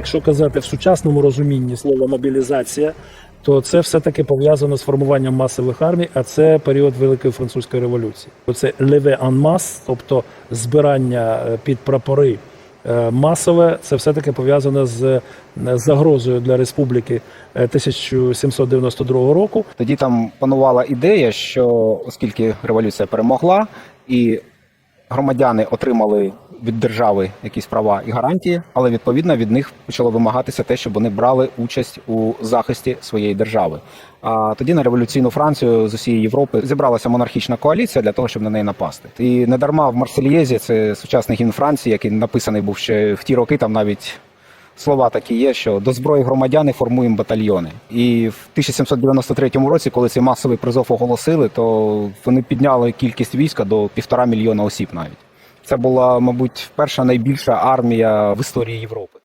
Якщо казати в сучасному розумінні слова мобілізація, то це все-таки пов'язано з формуванням масових армій, а це період Великої французької революції. Це леве masse, тобто збирання е, під прапори е, масове, це все-таки пов'язано з е, загрозою для республіки е, 1792 року. Тоді там панувала ідея, що оскільки революція перемогла, і громадяни отримали від держави якісь права і гарантії, але відповідно від них почало вимагатися те, щоб вони брали участь у захисті своєї держави. А тоді на революційну Францію з усієї Європи зібралася монархічна коаліція для того, щоб на неї напасти. І не дарма в Марсельєзі, це сучасний гімн Франції, який написаний був ще в ті роки, там навіть слова такі є, що до зброї громадяни формуємо батальйони. І в 1793 році, коли цей масовий призов оголосили, то вони підняли кількість війська до півтора мільйона осіб навіть. Це була, мабуть, перша найбільша армія в історії Європи.